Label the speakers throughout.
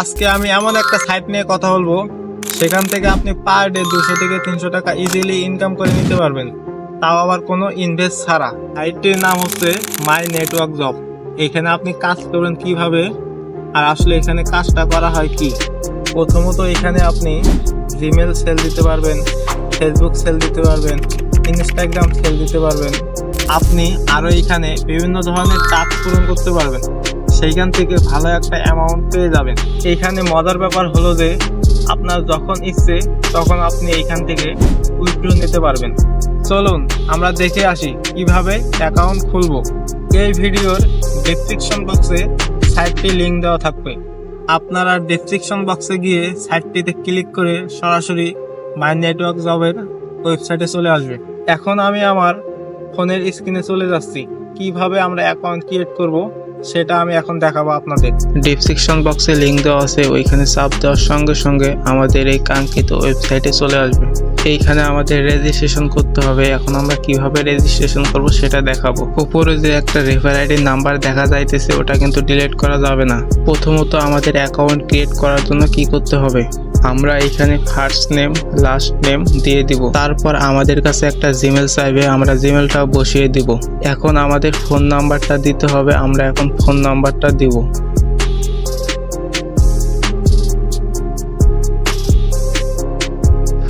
Speaker 1: আজকে আমি এমন একটা সাইট নিয়ে কথা বলব, সেখান থেকে আপনি পার ডে দুশো থেকে তিনশো টাকা ইজিলি ইনকাম করে নিতে পারবেন। তাও আবার কোনো ইনভেস্ট ছাড়া। সাইটটির নাম হচ্ছে মাই নেটওয়ার্ক জব এখানে আপনি কাজ করবেন কীভাবে আর আসলে এখানে কাজটা করা হয় কি? প্রথমত এখানে আপনি জিমেল সেল দিতে পারবেন ফেসবুক সেল দিতে পারবেন ইনস্টাগ্রাম সেল দিতে পারবেন। আপনি আরও এখানে বিভিন্ন ধরনের টাস্ক পূরণ করতে পারবেন। সেইখান থেকে ভালো একটা অ্যামাউন্ট পেয়ে যাবেন। এইখানে মজার ব্যাপার হলো যে, আপনার যখন ইচ্ছে, তখন আপনি এইখান থেকে উইথড্র নিতে পারবেন। চলুন, আমরা দেখে আসি কীভাবে অ্যাকাউন্ট খুলবো। এই ভিডিওর ডেসক্রিপশন বক্সে সাইটটি লিঙ্ক দেওয়া থাকবে। আপনারা ডেসক্রিপশন বক্সে গিয়ে সাইটটিতে ক্লিক করে সরাসরি মাই নেটওয়ার্ক জবের ওয়েবসাইটে চলে আসবে। এখন আমি আমার ফোনের স্ক্রিনে চলে যাচ্ছি। কীভাবে আমরা অ্যাকাউন্ট ক্রিয়েট করব? সেটা আমি এখন দেখাবো আপনাদের।
Speaker 2: ডিসক্রিপশন বক্সে লিংক দেওয়া আছে, ওইখানে চাপ দেওয়ার সঙ্গে সঙ্গে আমাদের এই কাঙ্ক্ষিত ওয়েবসাইটে চলে আসবে। এইখানে আমাদের রেজিস্ট্রেশন করতে হবে। এখন আমরা কীভাবে রেজিস্ট্রেশন করব সেটা দেখাবো। উপরে যে একটা রেফার আইডি নাম্বার দেখা যাইতেছে, ওটা কিন্তু ডিলিট করা যাবে না। প্রথমত আমাদের অ্যাকাউন্ট ক্রিয়েট করার জন্য কি করতে হবে? আমরা এখানে ফার্স্ট নেম লাস্ট নেম দিয়ে দিব। তারপর আমাদের কাছে একটা জিমেল চাইবে, আমরা জিমেলটা বসিয়ে দিব। এখন আমাদের ফোন নাম্বারটা দিতে হবে, আমরা এখন ফোন নাম্বারটা দিব।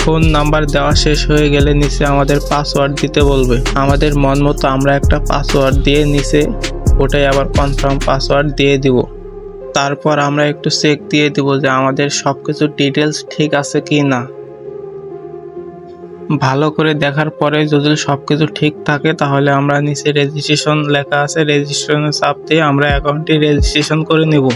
Speaker 2: ফোন নাম্বার দেওয়া শেষ হয়ে গেলে নিচে আমাদের পাসওয়ার্ড দিতে বলবে। আমাদের মন মতো আমরা একটা পাসওয়ার্ড দিয়ে নিচে ওটাই আবার কনফার্ম পাসওয়ার্ড দিয়ে দিব। তারপর আমরা একটু চেক দিয়ে দিব যে আমাদের সব কিছু ডিটেলস ঠিক আছে কি না ভালো করে দেখার পরে যদি সব কিছু ঠিক থাকে, তাহলে আমরা নিচে রেজিস্ট্রেশন লেখা আছে। রেজিস্ট্রেশনে চাপ দিয়ে আমরা অ্যাকাউন্টটি রেজিস্ট্রেশন করে নেব।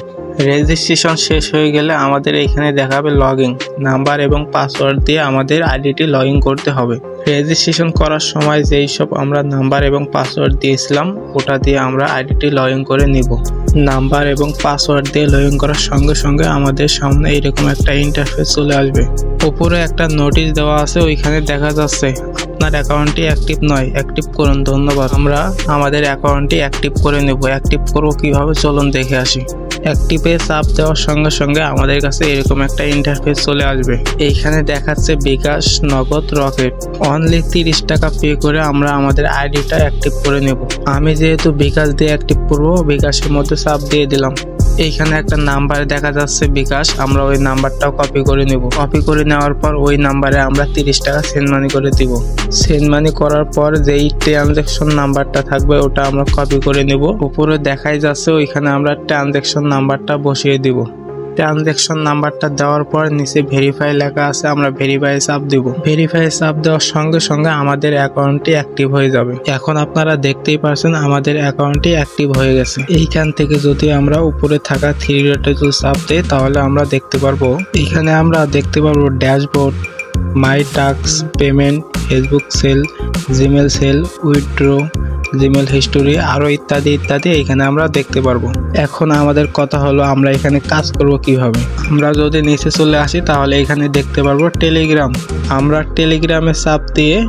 Speaker 2: রেজিস্ট্রেশন শেষ হয়ে গেলে আমাদের এখানে দেখাবে লগ ইন নাম্বার এবং পাসওয়ার্ড দিয়ে আমাদের আইডিটি লগ করতে হবে। রেজিস্ট্রেশন করার সময় যেই সব আমরা নাম্বার এবং পাসওয়ার্ড দিয়েছিলাম, ওটা দিয়ে আমরা আইডিটি লগ করে নিব। নাম্বার এবং পাসওয়ার্ড দিয়ে লগ ইন করার সঙ্গে সঙ্গে আমাদের সামনে এরকম একটা ইন্টারফেস চলে আসবে। উপরে একটা নোটিশ দেওয়া আছে, ওইখানে দেখা যাচ্ছে। আপনার অ্যাকাউন্টটি অ্যাক্টিভ নয়, অ্যাক্টিভ করুন, ধন্যবাদ। আমরা আমাদের অ্যাকাউন্টটি অ্যাক্টিভ করে নেব। অ্যাক্টিভ করব কীভাবে? চলুন দেখে আসি। অ্যাক্টিভে চাপ দেওয়ার সঙ্গে সঙ্গে আমাদের কাছে এরকম একটা ইন্টারফেস চলে আসবে। এইখানে দেখাচ্ছে বিকাশ নগদ রকেট। অনলি তিরিশ টাকা পে করে আমরা আমাদের আইডিটা অ্যাক্টিভ করে নেব। আমি যেহেতু বিকাশ দিয়ে অ্যাক্টিভ করব, বিকাশের মধ্যে চাপ দিয়ে দিলাম। এইখানে একটা নাম্বার দেখা যাচ্ছে, বিকাশ। আমরা ওই নাম্বারটাও কপি করে নেব। কপি করে নেওয়ার পর ওই নাম্বারে আমরা তিরিশ টাকা সেন্ড মানি করে দিব। সেন্ড মানি করার পর যেই ট্রানজ্যাকশন নাম্বারটা থাকবে, ওটা আমরা কপি করে নেব। উপরে দেখাই যাচ্ছে, ওইখানে আমরা ট্রানজ্যাকশন নাম্বারটা বসিয়ে দিব। ট্রানজ্যাকশন নাম্বারটা দেওয়ার পর নিচে ভেরিফাই লেখা আছে, আমরা ভেরিফাই চাপ দিব। ভেরিফাই চাপ দেওয়ার সঙ্গে সঙ্গে আমাদের অ্যাকাউন্টটি অ্যাক্টিভ হয়ে যাবে। এখন আপনারা দেখতেই পারছেন আমাদের অ্যাকাউন্টটি অ্যাক্টিভ হয়ে গেছে। এইখান থেকে যদি আমরা উপরে থাকা থ্রি ডটে যদি চাপ দিই, তাহলে আমরা দেখতে পারব। এখানে আমরা দেখতে পারব dashboard my task payment Facebook sell Gmail sell withdraw Gmail history আরও ইত্যাদি ইত্যাদি এখানে আমরা দেখতে পারব। এখন আমাদের কথা হলো, আমরা এখানে কাজ করব কীভাবে? আমরা যদি নিচে চলে আসি, তাহলে এখানে দেখতে পারব টেলিগ্রাম। আমরা টেলিগ্রামে চাপ দিয়ে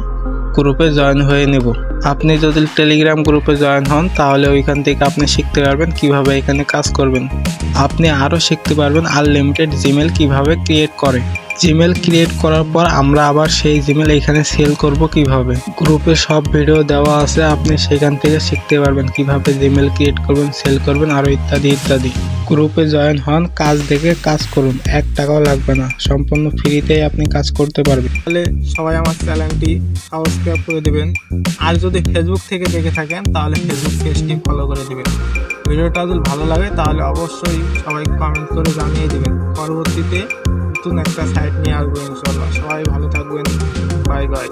Speaker 2: গ্রুপে জয়েন হয়ে নেব। আপনি যদি টেলিগ্রাম গ্রুপে জয়েন হন, তাহলে ওইখান থেকে আপনি শিখতে পারবেন কীভাবে এখানে কাজ করবেন। আপনি আরও শিখতে পারবেন আনলিমিটেড জিমেল কীভাবে ক্রিয়েট করে। জিমেল ক্রিয়েট করার পর আমরা আবার সেই জিমেল এখানে সেল করব কীভাবে? গ্রুপে সব ভিডিও দেওয়া আছে, আপনি সেখান থেকে শিখতে পারবেন কীভাবে জিমেল ক্রিয়েট করবেন সেল করবেন আরও ইত্যাদি ইত্যাদি। গ্রুপে জয়েন হন, কাজ দেখে কাজ করুন, এক টাকাও লাগবে না, সম্পূর্ণ ফ্রিতেই আপনি কাজ করতে পারবেন।
Speaker 1: তাহলে সবাই আমার চ্যানেলটি সাবস্ক্রাইব করে দিবেন। আর যদি ফেসবুক থেকে দেখে থাকেন, তাহলে ফেসবুক পেজটি ফলো করে দিবেন। ভিডিওটা যদি ভালো লাগে, তাহলে অবশ্যই সবাই কমেন্ট করে জানিয়ে দিবেন। পরবর্তীতে নতুন একটা সাইট নিয়ে আসব ইনশাল্লাহ। সবাই ভালো থাকবেন। Bye bye